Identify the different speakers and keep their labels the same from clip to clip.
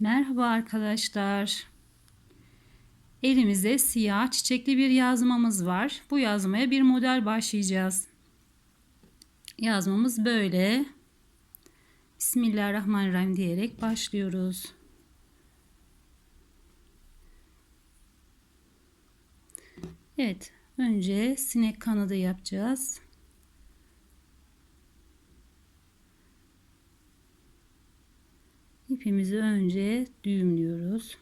Speaker 1: Merhaba arkadaşlar. Elimizde siyah çiçekli bir yazmamız var. Bu yazmaya bir model başlayacağız. Yazmamız böyle. Bismillahirrahmanirrahim diyerek başlıyoruz. Evet, önce sinek kanadı yapacağız. İpimizi önce düğümlüyoruz.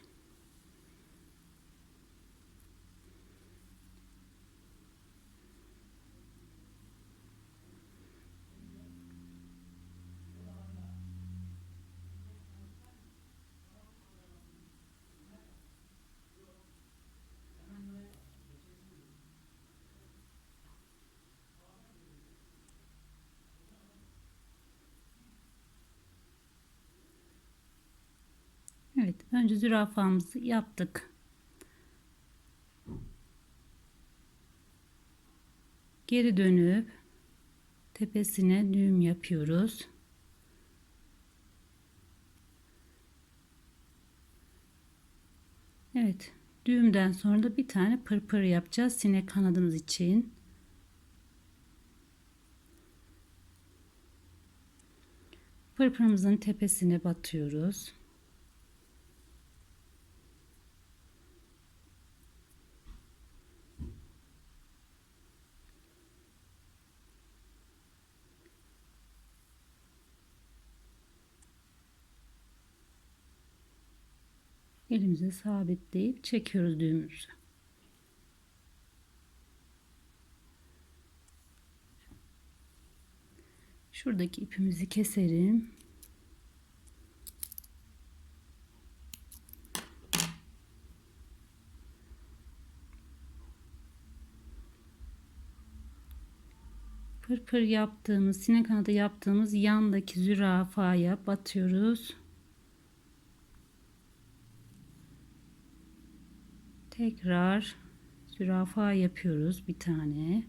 Speaker 1: Evet, önce zürafamızı yaptık. Geri dönüp tepesine düğüm yapıyoruz. Evet, düğümden sonra da bir tane pırpır yapacağız sinek kanadımız için. Pırpırımızın tepesine batıyoruz. Elimize sabitleyip çekiyoruz düğümümüzü. Şuradaki ipimizi keserim. Pırpır yaptığımız, sinek kanadı yaptığımız yandaki zürafaya batıyoruz. Tekrar zürafa yapıyoruz bir tane.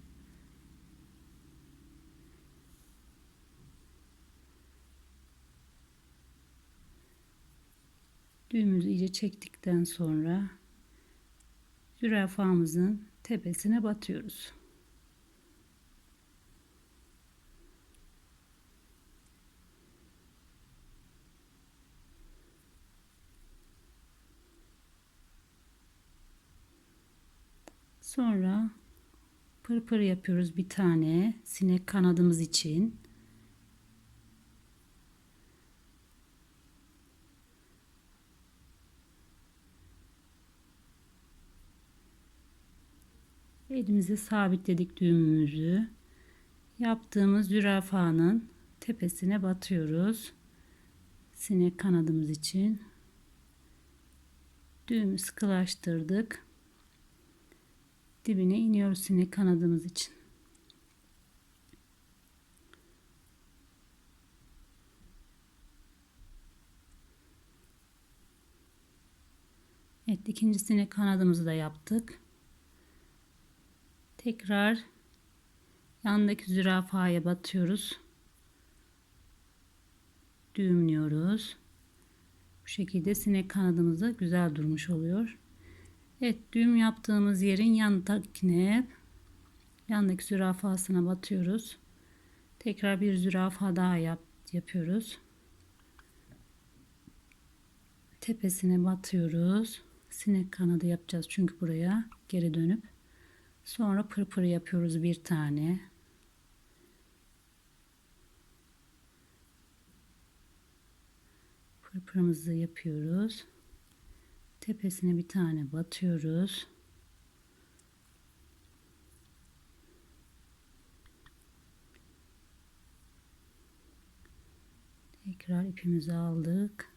Speaker 1: Düğümümüzü iyice çektikten sonra zürafamızın tepesine batıyoruz. Sonra pırpır yapıyoruz bir tane sinek kanadımız için. Elimizi sabitledik düğümümüzü. Yaptığımız zürafanın tepesine batıyoruz. Sinek kanadımız için. Düğümü sıkılaştırdık dibine iniyoruz sinek kanadımız için. Evet ikinci sinek kanadımızı da yaptık. Tekrar yandaki zürafaya batıyoruz. Düğümlüyoruz. Bu şekilde sinek kanadımız da güzel durmuş oluyor. Evet düğüm yaptığımız yerin yanındakine yandaki zürafasına batıyoruz. Tekrar bir zürafa daha yap, yapıyoruz. Tepesine batıyoruz. Sinek kanadı yapacağız çünkü buraya geri dönüp. Sonra pırpır yapıyoruz bir tane. Pırpırımızı yapıyoruz tepesine bir tane batıyoruz. Tekrar ipimizi aldık.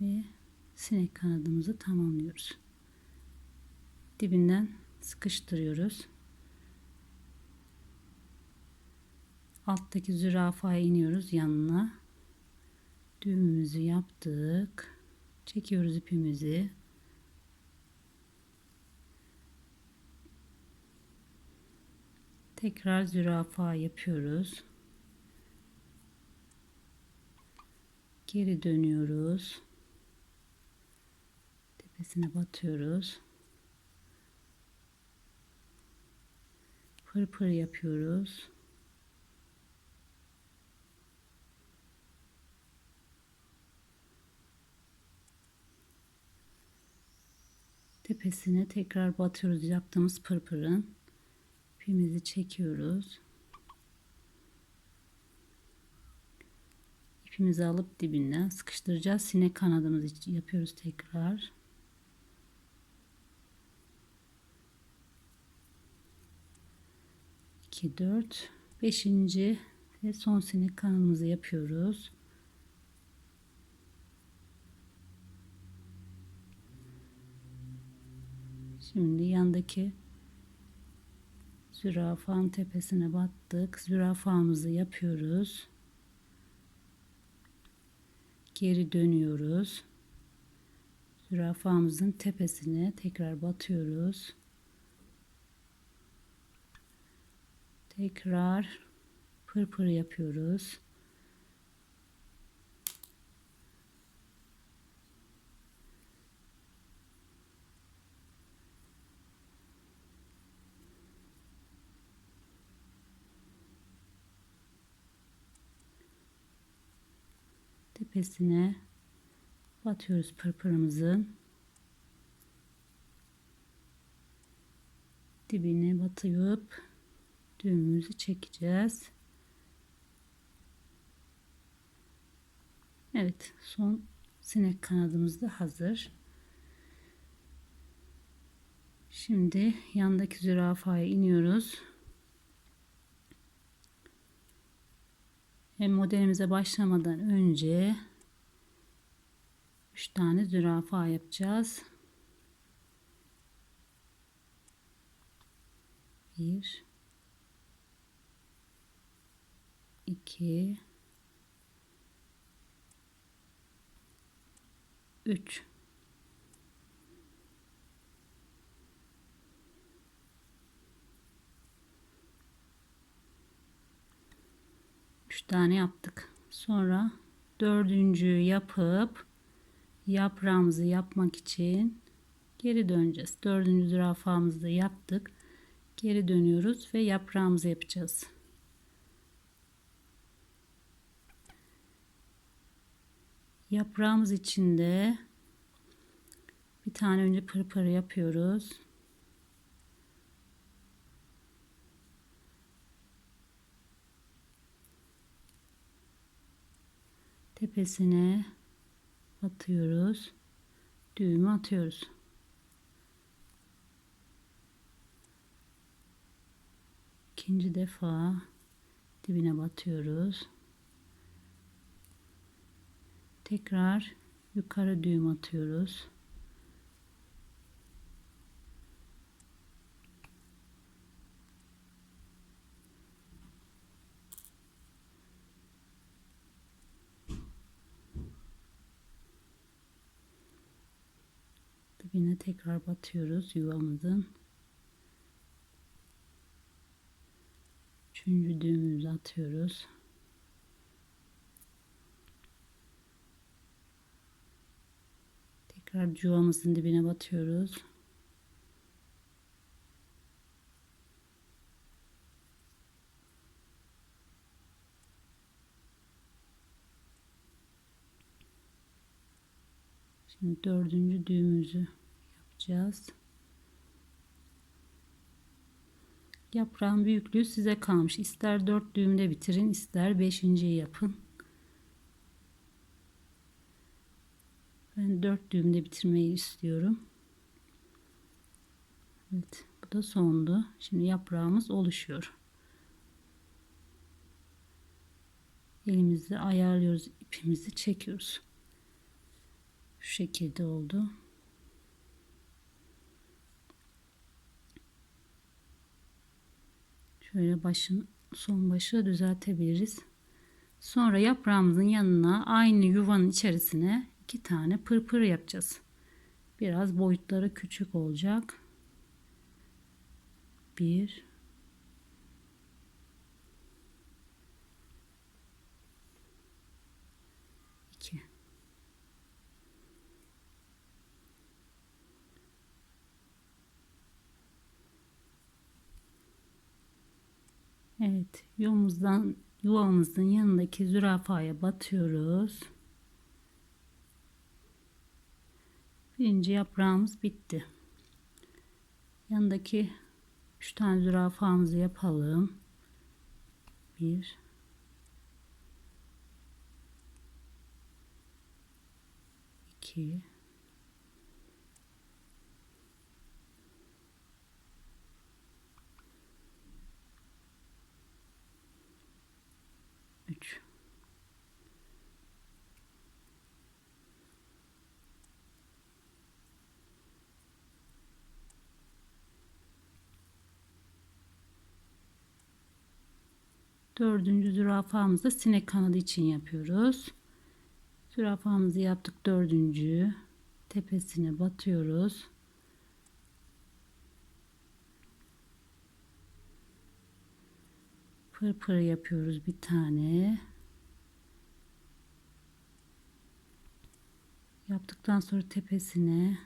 Speaker 1: Ve sinek kanadımızı tamamlıyoruz. Dibinden sıkıştırıyoruz. Alttaki zürafaya iniyoruz yanına. Düğümümüzü yaptık çekiyoruz ipimizi tekrar zürafa yapıyoruz Geri dönüyoruz. Tepesine batıyoruz. Pırpır yapıyoruz. Tepesine tekrar batıyoruz yaptığımız pırpırın. İpimizi çekiyoruz. İpimizi alıp dibinden sıkıştıracağız. Sinek kanadımızı için yapıyoruz tekrar. İki, dört, beşinci ve son sinek kanadımızı yapıyoruz. Şimdi yandaki zürafanın tepesine battık. Zürafamızı yapıyoruz. Geri dönüyoruz. Zürafamızın tepesine tekrar batıyoruz. Tekrar pırpır yapıyoruz. Tepesine batıyoruz pırpırımızın dibine batıyıp düğümümüzü çekeceğiz. Evet son sinek kanadımız da hazır. Şimdi yandaki zürafaya iniyoruz. Hem modelimize başlamadan önce 3 tane zürafa yapacağız. 1 2 3 3 tane yaptık. Sonra dördüncüyü yapıp yaprağımızı yapmak için geri döneceğiz. Dördüncü zürafamızı yaptık. Geri dönüyoruz ve yaprağımızı yapacağız. Yaprağımız için de bir tane önce pırpır yapıyoruz. Tepesine atıyoruz. Düğümü atıyoruz. İkinci defa dibine batıyoruz. Tekrar yukarı düğüm atıyoruz. Dibine tekrar batıyoruz yuvamızın. Üçüncü düğümümüzü atıyoruz. Tekrar yuvamızın dibine batıyoruz. Şimdi dördüncü düğümümüzü yapacağız. Yaprağın büyüklüğü size kalmış. İster 4 düğümde bitirin, ister 5. yapın. Ben 4 düğümde bitirmeyi istiyorum. Evet, bu da sondu. Şimdi yaprağımız oluşuyor. Elimizle ayarlıyoruz, ipimizi çekiyoruz. Şu şekilde oldu. Şöyle başın son başı düzeltebiliriz. Sonra yaprağımızın yanına aynı yuvanın içerisine iki tane pırpır yapacağız. Biraz boyutları küçük olacak. Bir iki Evet, yuvamızdan yuvamızın yanındaki zürafaya batıyoruz. Birinci yaprağımız bitti. Yanındaki üç tane zürafamızı yapalım. Bir, iki, üç. Dördüncü zürafamızı sinek kanadı için yapıyoruz. Zürafamızı yaptık dördüncü. Tepesine batıyoruz. Pırpır yapıyoruz bir tane. Yaptıktan sonra tepesine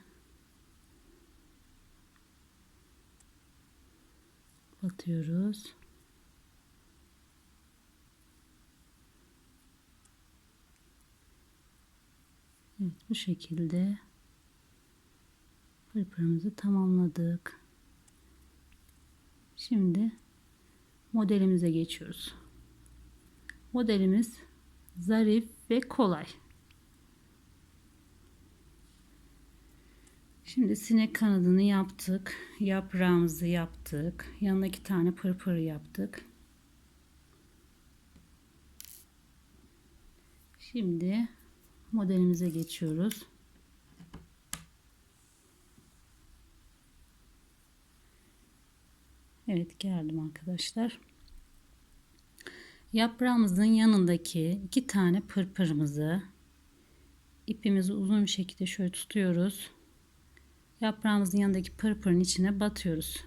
Speaker 1: batıyoruz. Evet bu şekilde pırpırımızı tamamladık. Şimdi modelimize geçiyoruz. Modelimiz zarif ve kolay. Şimdi sinek kanadını yaptık. Yaprağımızı yaptık. Yanına iki tane pırpır yaptık. Şimdi modelimize geçiyoruz. Evet geldim arkadaşlar. Yaprağımızın yanındaki iki tane pırpırımızı ipimizi uzun bir şekilde şöyle tutuyoruz. Yaprağımızın yanındaki pırpırın içine batıyoruz.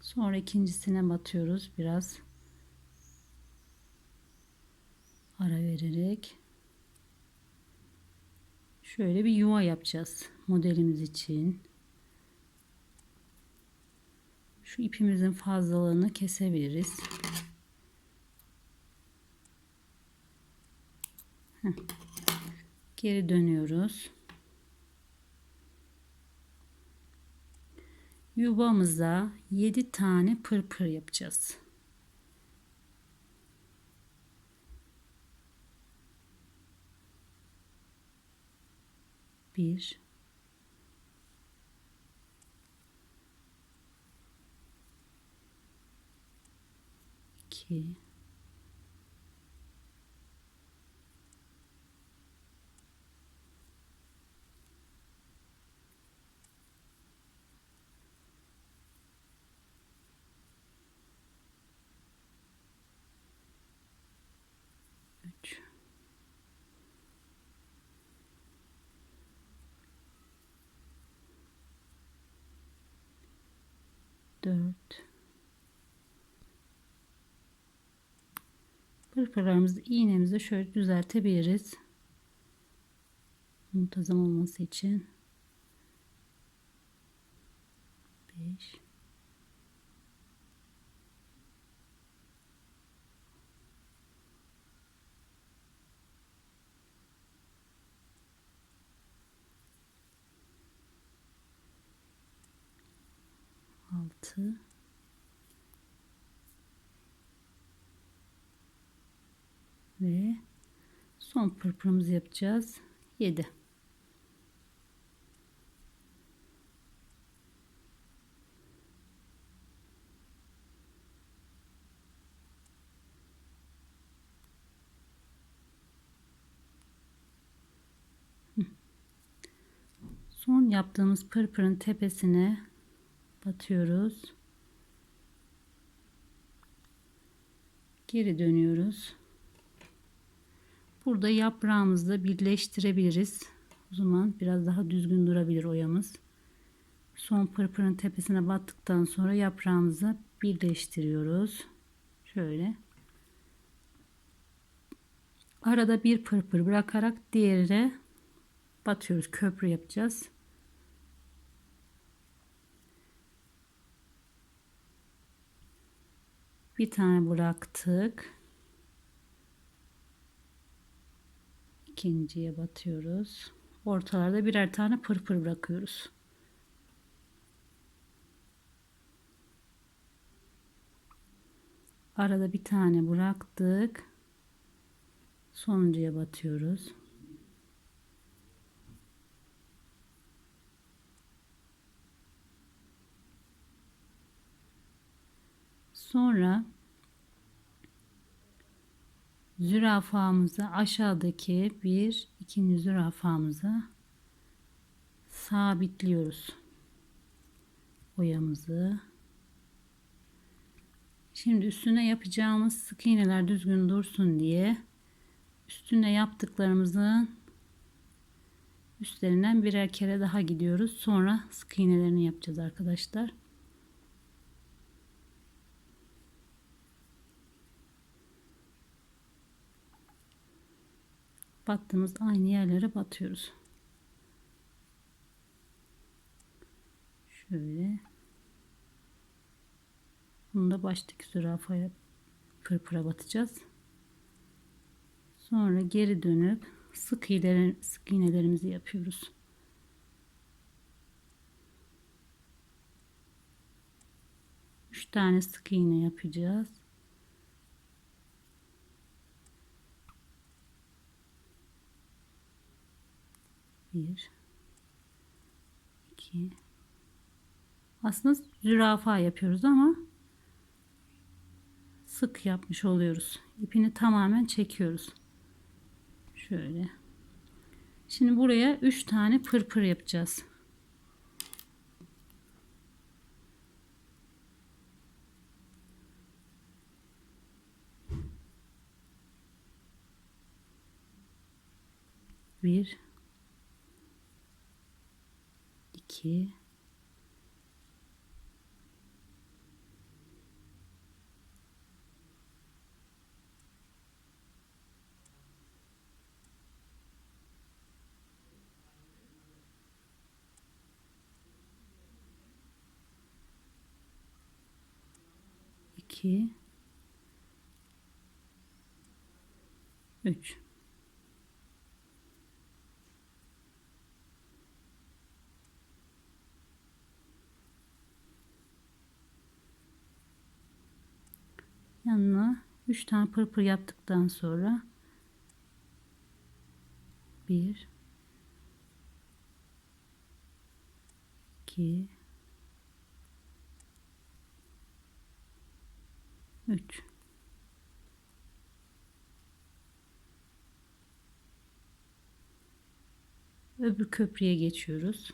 Speaker 1: Sonra ikincisine batıyoruz biraz ara vererek şöyle bir yuva yapacağız modelimiz için. Şu ipimizin fazlalığını kesebiliriz. Geri dönüyoruz. Yuvamıza 7 tane pırpır yapacağız. 1 2 4 pırpırlarımızı iğnemizi şöyle düzeltebiliriz. Muntazam olması için. 5 6 ve son pırpırımızı yapacağız. 7 Son yaptığımız pırpırın tepesine batıyoruz. Geri dönüyoruz. Burada yaprağımızla birleştirebiliriz. O zaman biraz daha düzgün durabilir oyamız. Son pırpırın tepesine battıktan sonra yaprağımızı birleştiriyoruz. Şöyle. Arada bir pırpır bırakarak diğerine batıyoruz. Köprü yapacağız. Bir tane bıraktık. İkinciye batıyoruz. Ortalarda birer tane pırpır bırakıyoruz. Arada bir tane bıraktık. Sonuncuya batıyoruz. Sonra zürafamızı aşağıdaki bir ikinci zürafamıza sabitliyoruz. Oyamızı. Şimdi üstüne yapacağımız sık iğneler düzgün dursun diye üstüne yaptıklarımızın üstlerinden birer kere daha gidiyoruz. Sonra sık iğnelerini yapacağız arkadaşlar. Battığımız aynı yerlere batıyoruz. Şöyle. Bunu da baştaki zürafaya pırpıra batacağız. Sonra geri dönüp sık, iğneler, sık iğnelerimizi yapıyoruz. Üç tane sık iğne yapacağız. Bir, iki. Aslında zürafa yapıyoruz ama sık yapmış oluyoruz. İpini tamamen çekiyoruz. Şöyle. Şimdi buraya 3 tane pırpır yapacağız. Bir, 2 2 3 3 tane pırpır yaptıktan sonra 1 2 3 Öbür köprüye geçiyoruz.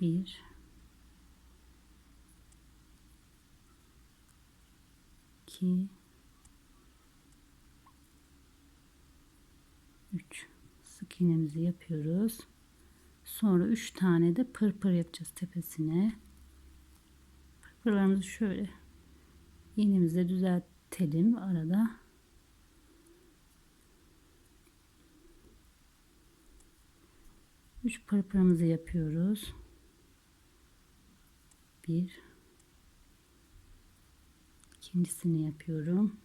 Speaker 1: bir iki. Üç. Sık iğnemizi yapıyoruz. Sonra üç tane de pırpır yapacağız tepesine. Pırpırlarımızı şöyle iğnemizle düzeltelim arada. Üç pırpırımızı yapıyoruz. Bir ikincisini yapıyorum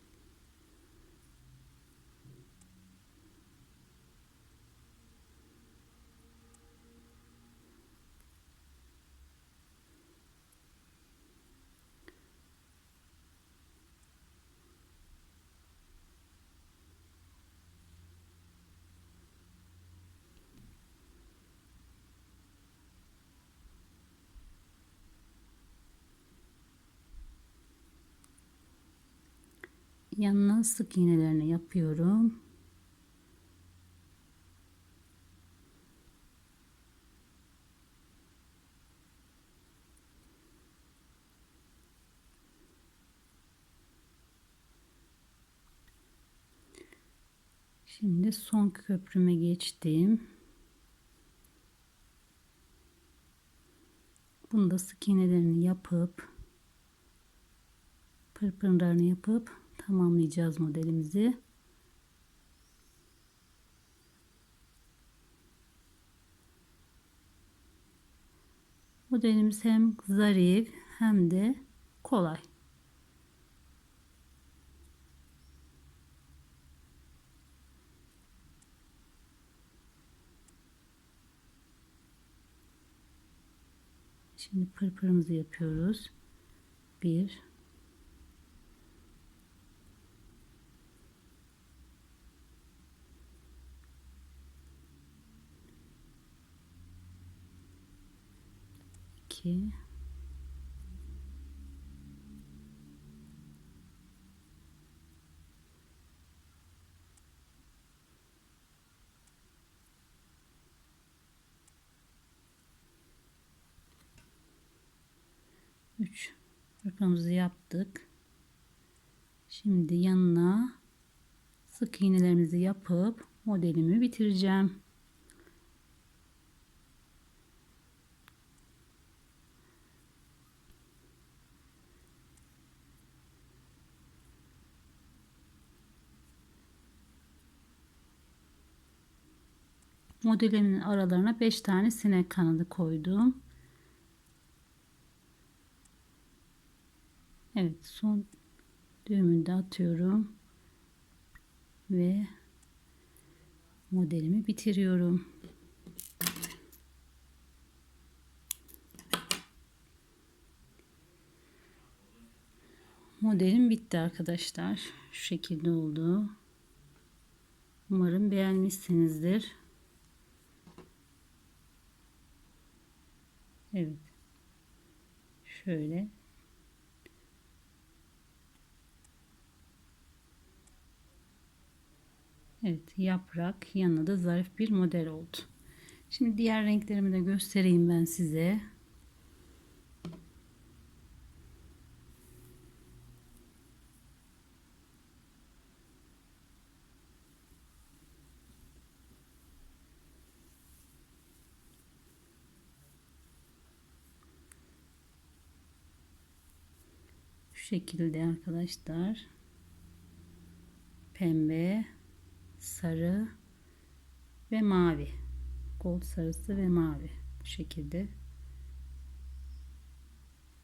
Speaker 1: yanına sık iğnelerini yapıyorum. Şimdi son köprüme geçtim. Bunu da sık iğnelerini yapıp pırpırlarını yapıp tamamlayacağız modelimizi. Modelimiz hem zarif hem de kolay. Şimdi pırpırımızı yapıyoruz. Bir, iki, üç hırkamızı yaptık. Şimdi yanına sık iğnelerimizi yapıp modelimi bitireceğim. Modelimin aralarına 5 tane sinek kanadı koydum. Evet son düğümünü de atıyorum. Ve modelimi bitiriyorum. Modelim bitti arkadaşlar. Şu şekilde oldu. Umarım beğenmişsinizdir. Evet. Şöyle. Evet yaprak yanına da zarif bir model oldu. Şimdi diğer renklerimi de göstereyim ben size. Şu şekilde arkadaşlar. Pembe, sarı ve mavi. Gold sarısı ve mavi. Bu şekilde.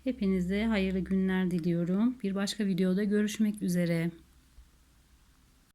Speaker 1: Hepinize hayırlı günler diliyorum. Bir başka videoda görüşmek üzere.